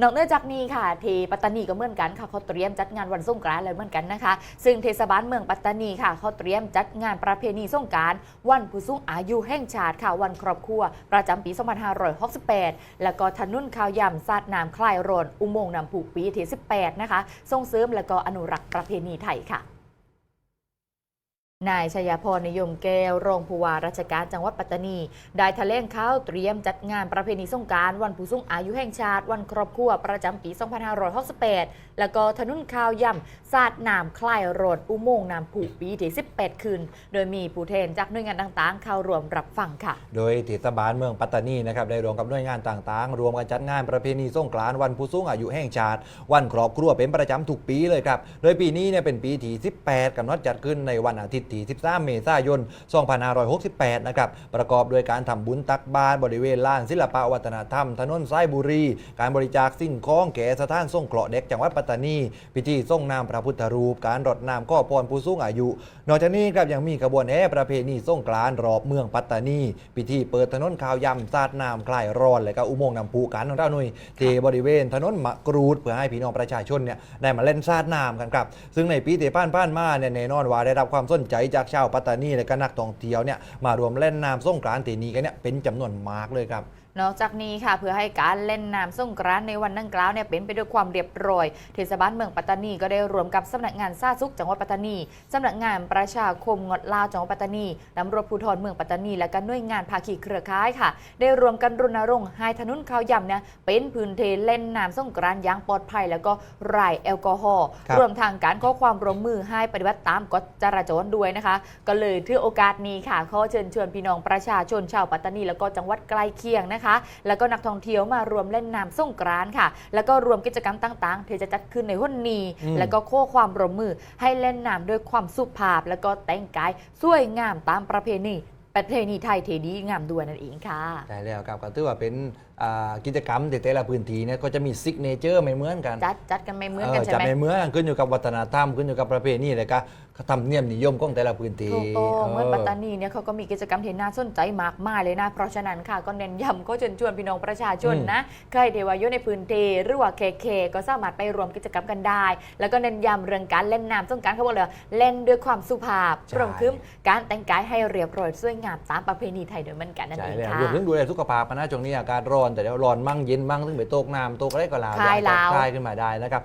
นอกเหนือจากนี้ค่ะที่ปัตตานีก็เหมือนกันค่ะเขาเตรียมจัดงานวันสงกรานต์เลยเหมือนกันนะคะ ซึ่งเทศบาลเมืองปัตตานีค่ะเขาเตรียมจัดงานประเพณีสงกรารวันผู้สูงอายุแห่งชาติค่ะวันครอบครัว ประจำปี 2568 แล้วก็ทนุนข่าวยำซาดน้ำคลายโรนอุโมงค์น้ำผูกปีที่18นะคะส่งเสริมและก็อนุรักษ์ประเพณีไทยค่ะ นายชยพรนิยมแก้วรองผู้ว่าราชการจังหวัดปัตตานี ได้แถลงข่าวเตรียมจัดงานประเพณีสงการวันผู้สูงอายุแห่งชาติ วันครอบครัวประจำปี 2568 แล้วก็ถนนข่าวย่ำสาดน้ำคลายรดอุโมงค์น้ำผูปีที่ 18 คืน โดยมีผู้แทนจากหน่วยงานต่างๆ เข้าร่วมรับฟังค่ะ โดยเทศบาลเมืองปัตตานีนะครับได้รวมกับหน่วยงานต่างๆ รวมกันจัดงานประเพณีสงกรานต์วันผู้สูงอายุแห่งชาติ วันครอบครัวเป็นประจำทุกปีเลยครับ โดยปีนี้เนี่ยเป็นปีที่ 18กำหนดจัดขึ้นในวันอาทิตย์ที่ 13 เมษายน 2568 นะครับ ประกอบด้วยการทำบุญตักบาตรบริเวณลานศิลปวัฒนธรรม ถนนสายบุรี การบริจาคสิ่งของแก่สถานสงเคราะห์เด็กจังหวัดปัตตานี พิธีส่งน้ำพระพุทธรูป การรดน้ำข้อพรผู้สูงอายุ นอกจากนี้ครับยังมีขบวนแห่ประเพณีสงกรานรอบเมืองปัตตานี พิธีเปิดถนนข่าวยำสาดน้ำคลายร้อน และก็อุโมงค์น้ำพุการของเราหน่วยที่บริเวณถนนมะกรูดเพื่อให้พี่น้องประชาชนเนี่ยได้มาเล่นสาดน้ำกันครับ ซึ่งในปีที่ผ่านผ่านมาเนี่ยแน่นอนว่าได้รับความสนใจจากชาวปัตตานีและก็นักท่องเที่ยวเนี่ยมารวมเล่นน้ำสงกรานต์ที่นี้กันเนี่ยเป็นจำนวนมากเลยครับนอกจากนี้ค่ะเพื่อให้การเล่นน้ำสงกรานต์ในวันดังกล่าวเนี่ยเป็นไปด้วยความเรียบร้อยเทศบาลเมืองปัตตานีก็ได้รวมกับสำนักงานซาซุกจังหวัดปัตตานีสำนักงานประชาคมงดลาวจังหวัดปัตตานีตำรวจภูธรเมืองปัตตานี และก็หน่วยงานภาคีเครือข่ายค่ะ ได้รวมกันรณรงค์ให้ถนนข้าวยำเนี่ยเป็นพื้นที่เล่นน้ำสงกรานต์อย่างปลอดภัย แล้วก็ไร้แอลกอฮอล์ครับรวมทางการขอความร่วมมือให้ปฏิบัติตามกฎจราจรด้วยนะคะ ก็เลยถือโอกาสนี้ค่ะขอเชิญชวนพี่น้องประชาชนชาวปัตตานีแล้วก็จังหวัดใกล้เคียงนะคะ แล้วก็นักท่องเที่ยวมารวมเล่นน้ำสงกรานต์ค่ะ แล้วก็รวมกิจกรรมต่างๆที่จะจัดขึ้นในวันนี้อืมแล้วก็โค้ความร่วมมือให้เล่นน้ำด้วยความสุภาพ แล้วก็แต่งกายสวยงามตามประเพณีประเพณีไทยเทดีงามด้วยนั่นเองค่ะใช่แล้วครับก็ถือว่าเป็นอ่ากิจกรรมแต่แต่ละพื้นที่เนี่ยก็จะมีซิกเนเจอร์ไม่เหมือนกัน จัดจัดกันไม่เหมือนกันเออใช่จะไหมไม่เหมือนกันขึ้นอยู่กับวัฒนธรรมขึ้นอยู่กับประเพณีเลยก็ทำเนียมนิยมของแต่ละพื้นที่ถูกต้องเหมือนเออปัตตานีเนี่ยเขาก็มีกิจกรรมที่น่าสนใจมากมายเลยนะ เพราะฉะนั้นค่ะก็เน้นย้ำก็เชิญชวนพี่น้องประชาชนนะใครเทวายุในพื้นที่หรือว่าเคเคก็สามารถไปรวมกิจกรรมกันได้ แล้วก็เน้นย้ำเรื่องการเล่นน้ำสงกรารเขาบอกเลยว่าเล่นด้วยความสุภาพใช่รวมถึงการแต่งกายให้เรียบร้อยสวยงามตามประเพณีไทยโดยเหมือนกันนั่นใช่เองแล้วค่ะรวมถึงดูแลสุขภาพกันนะช่วงนี้อากาศร้อนแต่เดี๋ยวร้อนมั่งเย็นมั่งซึ่งไปโตกน้ำโตกอะไรก็ลาวคลายลาวคลายขึ้นมาได้นะครับ